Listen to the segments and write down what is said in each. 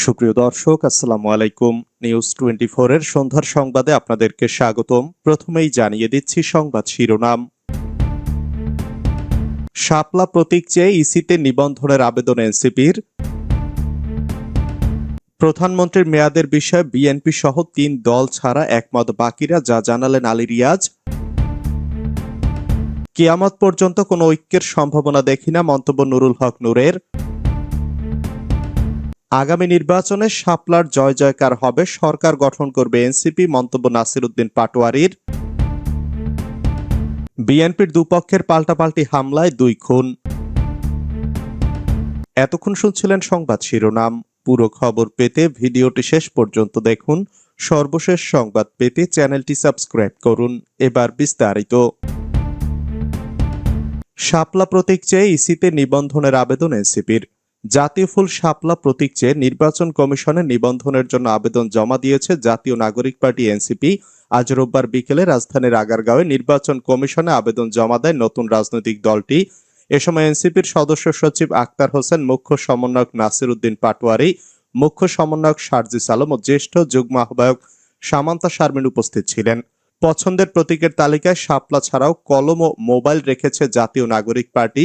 সুপ্রিয় দর্শক, আসসালামু আলাইকুম। নিউজ টোয়েন্টি এর সন্ধ্যার সংবাদে আপনাদেরকে স্বাগতম। প্রথমেই জানিয়ে দিচ্ছি সংবাদ শিরোনাম। শাপলা প্রতীক চেয়ে ইসিতে নিবন্ধনের আবেদন এনসিপির। প্রধানমন্ত্রীর মেয়াদের বিষয়ে বিএনপি সহ তিন দল ছাড়া একমত বাকিরা, যা জানালেন আলী রিয়াজ। কিয়ামত পর্যন্ত কোনো ঐক্যের সম্ভাবনা দেখি না, মন্তব্য নুরুল হক নূরের। আগামী নির্বাচনে শাপলার জয় জয়কার হবে সরকার গঠন করবে এনসিপি, মন্তব্য নাসির উদ্দিন পাটোয়ারির। বিএনপির দুপক্ষের পাল্টাপাল্টি হামলায় দুই খুন। এতক্ষণ শুনছিলেন সংবাদ শিরোনাম। পুরো খবর পেতে ভিডিওটি শেষ পর্যন্ত দেখুন। সর্বশেষ সংবাদ পেতে চ্যানেলটি সাবস্ক্রাইব করুন। এবার বিস্তারিত। শাপলা প্রতীক চেয়ে ইসিতে নিবন্ধনের আবেদন এনসিপির। জাতীয় ফুল শাপলা প্রতীক চেয়ে নির্বাচন কমিশনে নিবন্ধনের জন্য আবেদন জমা দিয়েছে জাতীয় নাগরিক পার্টি এনসিপি। আজ রোববার বিকেলে রাজধানীর আগারগাঁওয়ে নির্বাচন কমিশনে আবেদন জমা দেয় নতুন রাজনৈতিক দলটি। এ সময় এনসিপির সদস্য সচিব আক্তার হোসেন, মুখ্য সমন্বয়ক নাসির উদ্দিন পাটোয়ারি, মুখ্য সমন্বয়ক সার্জিস আলম ও জ্যেষ্ঠ যুগ্ম আহ্বায়ক সামান্তা শারমিন উপস্থিত ছিলেন। পছন্দের প্রতীকের তালিকায় শাপলা ছাড়াও কলম ও মোবাইল রেখেছে জাতীয় নাগরিক পার্টি।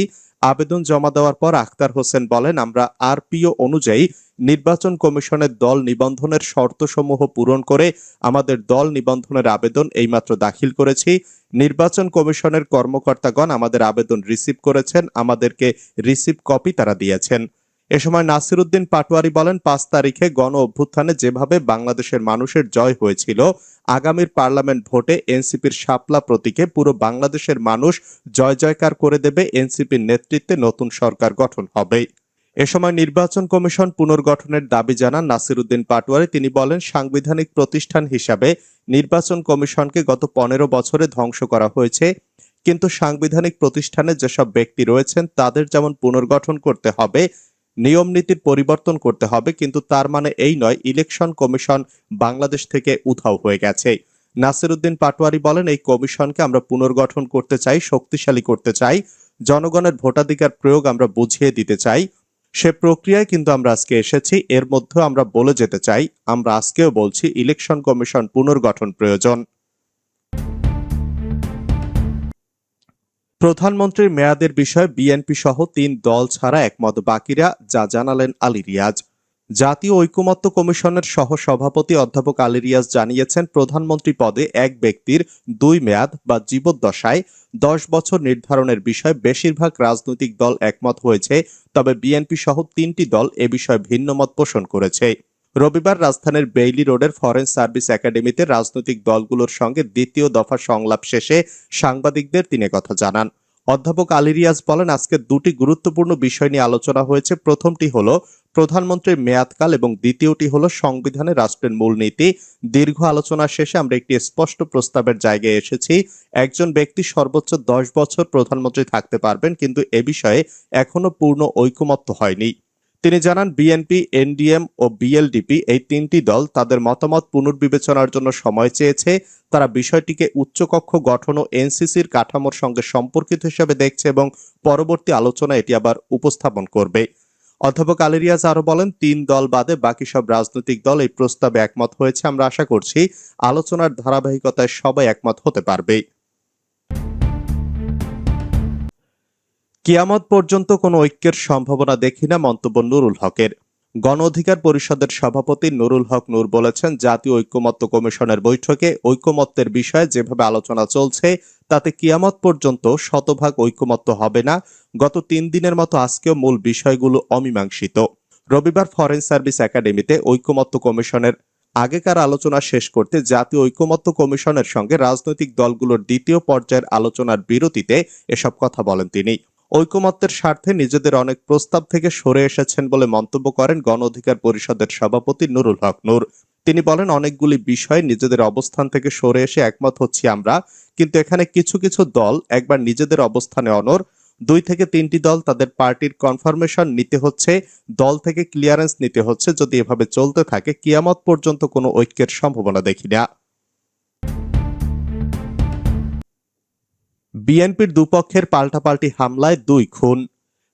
আবেদন জমা দেওয়ার পর আখতার হোসেন বলেন, আমরা আরপিও অনুযায়ী নির্বাচন কমিশনের দল নিবন্ধনের শর্তসমূহ পূরণ করে আমাদের দল নিবন্ধনের আবেদন এইমাত্র দাখিল করেছি। নির্বাচন কমিশনের কর্মকর্তাগণ আমাদের আবেদন রিসিভ করেছেন, আমাদেরকে রিসিভ কপি তারা দিয়েছেন। এ সময় নাসির উদ্দিন পাটোয়ারি বলেন, পাঁচ তারিখে গণ অভ্যুত্থানে যেভাবে বাংলাদেশের মানুষের জয় হয়েছিল, আগামীর পার্লামেন্ট ভোটে এনসিপির শাপলা প্রতীকে পুরো বাংলাদেশের মানুষ জয় জয়কার করে দেবে এনসিপির নেতৃত্বে নতুন সরকার গঠন হবে। এ সময় নির্বাচন কমিশন পুনর্গঠনের দাবি জানান নাসির উদ্দিন পাটোয়ারি। তিনি বলেন, সাংবিধানিক প্রতিষ্ঠান হিসাবে নির্বাচন কমিশনকে গত পনেরো বছরে ধ্বংস করা হয়েছে, কিন্তু সাংবিধানিক প্রতিষ্ঠানে যেসব ব্যক্তি রয়েছেন, তাদের যেমন পুনর্গঠন করতে হবে নিয়ম নীতির পরিবর্তন করতে হবে, কিন্তু তার মানে এই নয়, ইলেকশন কমিশন বাংলাদেশ থেকে উধাও হয়ে গেছে। নাসিরুদ্দিন পাটোয়ারি বলেন, এই কমিশনকে আমরা পুনর্গঠন করতে চাই, শক্তিশালী করতে চাই, জনগণের ভোটাধিকার প্রয়োগ আমরা বুঝিয়ে দিতে চাই। সে প্রক্রিয়ায় কিন্তু আমরা আজকে এসেছি, এর মধ্যে আমরা বলে যেতে চাই, আমরা আজকেও বলছি, ইলেকশন কমিশন পুনর্গঠন প্রয়োজন। প্রধানমন্ত্রীর মেয়াদের বিষয়ে বিএনপি সহ তিন দল ছাড়া একমত। বাকিরা যা জানালেন আলী রিয়াজ। জাতীয় ঐকমত্য কমিশনের সহ সভাপতি অধ্যাপক আলী রিয়াজ জানিয়েছেন, প্রধানমন্ত্রী পদে এক ব্যক্তির দুই মেয়াদ বা জীবদ্দশায় দশ বছর নির্ধারণের বিষয়ে বেশিরভাগ রাজনৈতিক দল একমত হয়েছে, তবে বিএনপি সহ তিনটি দল এ বিষয়ে ভিন্নমত পোষণ করেছে। রবিবার রাজধানীর বেইলি রোডের ফরেন সার্ভিস একাডেমিতে রাজনৈতিক দলগুলোর সঙ্গে দ্বিতীয় দফা সংলাপ শেষে সাংবাদিকদের তিনি কথা জানান। অধ্যাপক আলী রিয়াজ বলেন, আজকে দুটি গুরুত্বপূর্ণ বিষয় নিয়ে আলোচনা হয়েছে। প্রথমটি হলো, প্রধানমন্ত্রীর মেয়াদকাল এবং দ্বিতীয়টি হলো, সংবিধানে রাষ্ট্রের মূলনীতি। দীর্ঘ আলোচনা শেষে আমরা একটি স্পষ্ট প্রস্তাবের জায়গায় এসেছি। একজন ব্যক্তি সর্বোচ্চ দশ বছর প্রধানমন্ত্রী থাকতে পারবেন, কিন্তু এ বিষয়ে এখনও পূর্ণ ঐকমত্য হয়নি। তিনি জানান, বিএনপি, এনডিএম ও বিএলডিপি এই তিনটি দল তাদের মতামত পুনর্বিবেচনার জন্য সময় চেয়েছে। তারা বিষয়টিকে উচ্চকক্ষ গঠন ও এনসিসির কাঠামোর সঙ্গে সম্পর্কিত হিসেবে দেখছে এবং পরবর্তী আলোচনা এটি আবার উপস্থাপন করবে। অধ্যাপক আলেরিয়াজ আরও বলেন, তিন দল বাদে বাকি সব রাজনৈতিক দল এই প্রস্তাবে একমত হয়েছে। আমরা আশা করছি আলোচনার ধারাবাহিকতায় সবাই একমত হতে পারবে। কিয়ামত পর্যন্ত কোনো ঐক্যের সম্ভাবনা দেখি না মন্তব্য নুরুল হকের। গণ অধিকার পরিষদের সভাপতি নুরুল হক নূর বলেছেন, জাতীয় ঐক্যমত্য কমিশনের বৈঠকে ঐক্যমত্যের বিষয়ে যেভাবে আলোচনা চলছে, তাতে কিয়ামত পর্যন্ত শতভাগ ঐক্যমত্য হবে না। গত তিন দিনের মতো আজকেও মূল বিষয়গুলো অমীমাংসিত। রবিবার ফরেন সার্ভিস একাডেমিতে ঐক্যমত্য কমিশনের আগেকার আলোচনা শেষ করতে জাতীয় ঐক্যমত্য কমিশনের সঙ্গে রাজনৈতিক দলগুলোর দ্বিতীয় পর্যায়ের আলোচনার বিরতিতে এসব কথা বলেন তিনি। ঐকমত্যের স্বার্থে নিজেদের অনেক প্রস্তাব থেকে সরে এসেছেন বলে মন্তব্য করেন গণ অধিকার পরিষদের সভাপতি নুরুল হক নূর। তিনি বলেন, অনেকগুলি বিষয়ে নিজেদের অবস্থান থেকে সরে এসে একমত হচ্ছি আমরা, কিন্তু এখানে কিছু কিছু দল একবার নিজেদের অবস্থানে অনর দুই থেকে তিনটি দল তাদের পার্টির কনফার্মেশন নিতে হচ্ছে, দল থেকে ক্লিয়ারেন্স নিতে হচ্ছে। যদি এভাবে চলতে থাকে, কিয়ামত পর্যন্ত কোনো ঐক্যের সম্ভাবনা দেখি না। বিএনপির দুপক্ষের পাল্টাপাল্টি হামলায় দুই খুন।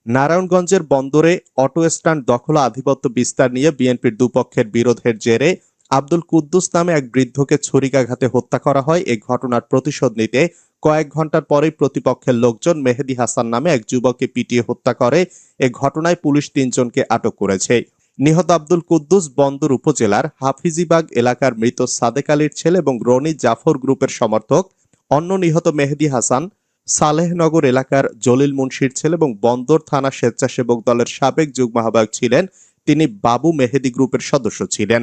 নারায়ণগঞ্জের বন্দরে অটো স্ট্যান্ড দখল আধিপত্য বিস্তার নিয়ে বিএনপির দুপক্ষের বিরোধের জেরে আব্দুল কুদ্দুস নামে এক বৃদ্ধকে ছুরিকাঘাতে হত্যা করা হয়। এই ঘটনার প্রতিশোধ নিতে কয়েক ঘণ্টার পরেই প্রতিপক্ষের লোকজন মেহেদি হাসান নামে এক যুবককে পিটিয়ে হত্যা করে। এ ঘটনায় পুলিশ তিনজনকে আটক করেছে। নিহত আব্দুল কুদ্দুস বন্দর উপজেলার হাফিজিবাগ এলাকার মৃত সাদেক আলীর ছেলে এবং রনি জাফর গ্রুপের সমর্থক অন্য নিহত মেহেদি হাসান, সালেহনগর এলাকার জলিল মুন্সির ছেলে এবং বন্দর থানা স্বেচ্ছাসেবক দলের সাবেক যুগ্ম আহ্বায়ক ছিলেন, তিনি বাবু মেহেদি গ্রুপের সদস্য ছিলেন।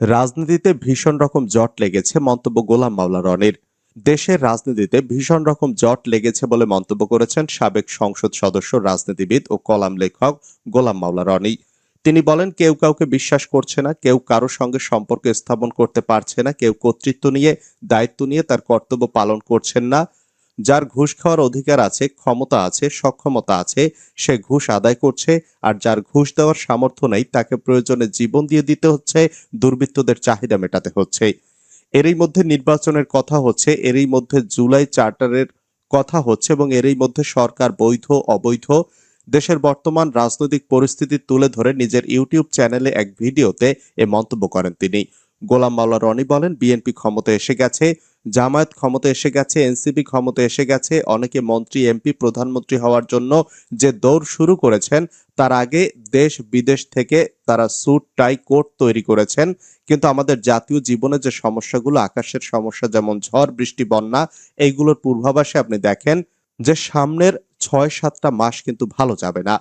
রাজনীতিতে ভীষণ রকম জট লেগেছে মন্তব্য গোলাম মাওলা রনির। দেশের রাজনীতিতে ভীষণ রকম জট লেগেছে বলে মন্তব্য করেছেন সাবেক সংসদ সদস্য, রাজনীতিবিদ ও কলাম লেখক গোলাম মাওলা রনি। তিনি বলেন, কেউ কাউকে বিশ্বাস করছে না, কেউ কারোর সঙ্গে সম্পর্ক স্থাপন করতে পারছে না, কেউ কর্তৃত্ব নিয়ে, দায়িত্ব নিয়ে তার কর্তব্য পালন করছেন না। যার ঘুষ খাওয়ার অধিকার আছে, ক্ষমতা আছে, সক্ষমতা আছে, সে ঘুষ আদায় করছে, আর যার ঘুষ দেওয়ার সামর্থ্য নেই, তাকে প্রয়োজনে জীবন দিয়ে দিতে হচ্ছে, দুর্বৃত্তদের চাহিদা মেটাতে হচ্ছে। এরই মধ্যে নির্বাচনের কথা হচ্ছে, এরই মধ্যে জুলাই চার্টারের কথা হচ্ছে, এবং এরই মধ্যে সরকার বৈধ, অবৈধ দেশের বর্তমান রাজনৈতিক পরিস্থিতি তুলে ধরে নিজের ইউটিউব চ্যানেলে এক ভিডিওতে এ মন্তব্য করেন তিনি। গোলাম মাওলা রনি বলেন, বিএনপি ক্ষমতা এসে গেছে, জামায়াত ক্ষমতা এসে গেছে, এনসিপি ক্ষমতা এসে গেছে, অনেকে মন্ত্রী, এমপি, প্রধানমন্ত্রী হওয়ার জন্য যে দৌড় শুরু করেছেন, তার আগে দেশ বিদেশ থেকে তারা স্যুট, টাই, কোট তৈরি করেছেন। কিন্তু আমাদের জাতীয় জীবনে যে সমস্যাগুলো, আকাশের সমস্যা যেমন ঝড়, বৃষ্টি, বন্যা, এইগুলোর পূর্বাভাসে আপনি দেখেন যে সামনের ছয় সাতটা মাস কিন্তু ভালো যাবে না।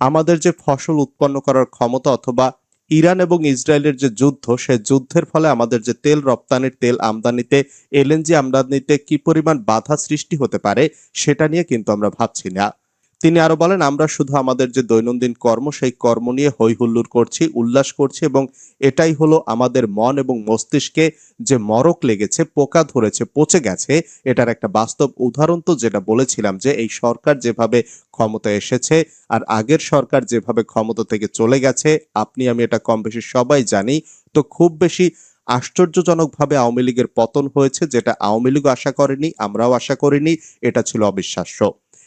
আমাদের যে ফসল উৎপন্ন করার ক্ষমতা অথবা ইরান এবং ইসরায়েলের যে যুদ্ধ, সে যুদ্ধের ফলে আমাদের যে তেল রপ্তানির তেল আমদানিতে, এলএনজি আমদানিতে কি পরিমাণ বাধা সৃষ্টি হতে পারে, সেটা নিয়ে কিন্তু আমরা ভাবছি না। তিনি আরও বলেন, আমরা শুধু আমাদের যে দৈনন্দিন কর্ম, সেই কর্ম নিয়ে হই হুল্লোড় করছি, উল্লাস করছি এবং এটাই হলো আমাদের মন এবং মস্তিষ্কে যে মরক লেগেছে, পোকা ধরেছে, পচে গেছে, এটার একটা বাস্তব উদাহরণ তো যেটা বলেছিলাম যে এই সরকার যেভাবে ক্ষমতা এসেছে আর আগের সরকার যেভাবে ক্ষমতা থেকে চলে গেছে, আপনি, আমি এটা কম বেশি সবাই জানি, তো খুব বেশি আশ্চর্যজনকভাবে আওয়ামী লীগের পতন হয়েছে, যেটা আওয়ামী লীগ আশা করেনি, আমরাও আশা করিনি, এটা ছিল অবিশ্বাস্য।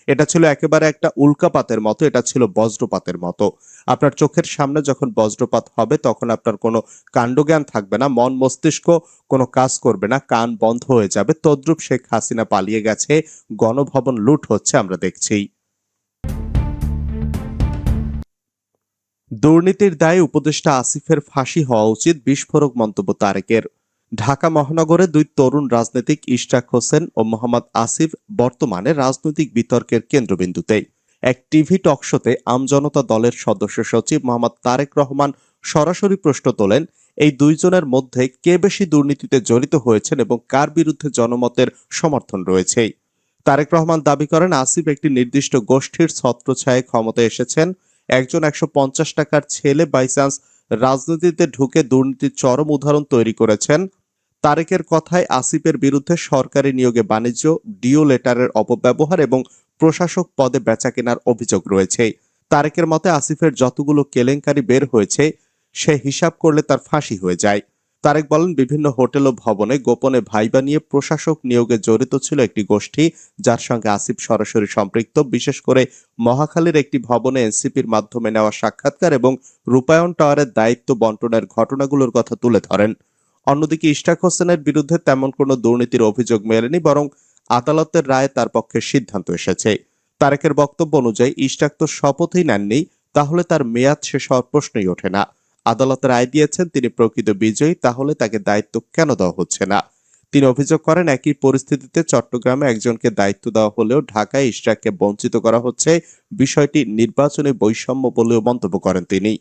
এটা ছিল একেবারে একটা উল্কাপাতের মতো, এটা ছিল বজ্রপাতের মতো। আপনার চোখের সামনে যখন বজ্রপাত হবে, তখন আপনার কোনো কাণ্ডজ্ঞান থাকবে না, মন মস্তিষ্ক কোনো কাজ করবে না, কান বন্ধ হয়ে যাবে। তদ্রুপ শেখ হাসিনা পালিয়ে গেছে, গণভবন লুট হচ্ছে আমরা দেখছি। দুর্নীতির দায়ে উপদেষ্টা আসিফের ফাঁসি হওয়া উচিত, বিস্ফোরক মন্তব্য তারেকের। ঢাকা মহানগরে দুই তরুণ রাজনীতিক ইশরাক হোসেন ও মোহাম্মদ আসিফ বর্তমানে রাজনৈতিক বিতর্কের কেন্দ্রবিন্দুতে। এক টিভি টক শোতে আমজনতা দলের সদস্য সচিব মোহাম্মদ তারেক রহমান সরাসরি প্রশ্ন তোলেন, এই দুইজনের মধ্যে কে বেশি দুর্নীতিতে জড়িত হয়েছেন এবং কার বিরুদ্ধে জনমতের সমর্থন রয়েছে? তারেক রহমান দাবি করেন, আসিফ একটি নির্দিষ্ট গোষ্ঠীর ছত্রছায়ায় ক্ষমতায় এসেছেন। একজন একশো পঞ্চাশ টাকার ছেলে বাইচান্স রাজনীতিতে ঢুকে দুর্নীতির চরম উদাহরণ তৈরি করেছেন। তারেকের কথায় আসিফের বিরুদ্ধে সরকারি নিয়োগে বাণিজ্য, ডিও লেটারের অপব্যবহার এবং প্রশাসক পদে বেচা কেনার অভিযোগ রয়েছে। তারেকের মতে আসিফের যতগুলো কেলেঙ্কারি বের হয়েছে, সে হিসাব করলে তার ফাঁসি হয়ে যায়। তারেক বলেন, বিভিন্ন হোটেল ও ভবনে গোপনে ভাইবা নিয়ে প্রশাসক নিয়োগে জড়িত ছিল একটি গোষ্ঠী, যার সঙ্গে আসিফ সরাসরি সম্পৃক্ত, বিশেষ করে মহাখালীর একটি ভবনে এনসিপির মাধ্যমে নেওয়া সাক্ষাৎকার এবং রূপায়ণ টাওয়ারের দায়িত্ব বন্টনের ঘটনাগুলোর কথা তুলে ধরেন। অন্যদিকে ইশরাক হোসেনের বিরুদ্ধে তেমন কোনো দুর্নীতির অভিযোগ মেলেনি, বরং আদালতের রায়ে তার পক্ষে সিদ্ধান্ত এসেছে। তারেকের বক্তব্য অনুযায়ী ইশরাক তো শপথই নেননি, তাহলে তার মেয়াদ শেষ হওয়ার প্রশ্নই ওঠে না। আদালতের রায় দিয়েছেন, তিনি প্রকৃত বিজয়ী, তাহলে তাকে দায়িত্ব কেন দেওয়া হচ্ছে না? তিনি অভিযোগ করেন, একই পরিস্থিতিতে চট্টগ্রামে একজনকে দায়িত্ব দেওয়া হলেও ঢাকায় ইশরাককে বঞ্চিত করা হচ্ছে, বিষয়টি নির্বাচনী বৈষম্য বলেও মন্তব্য করেন তিনি।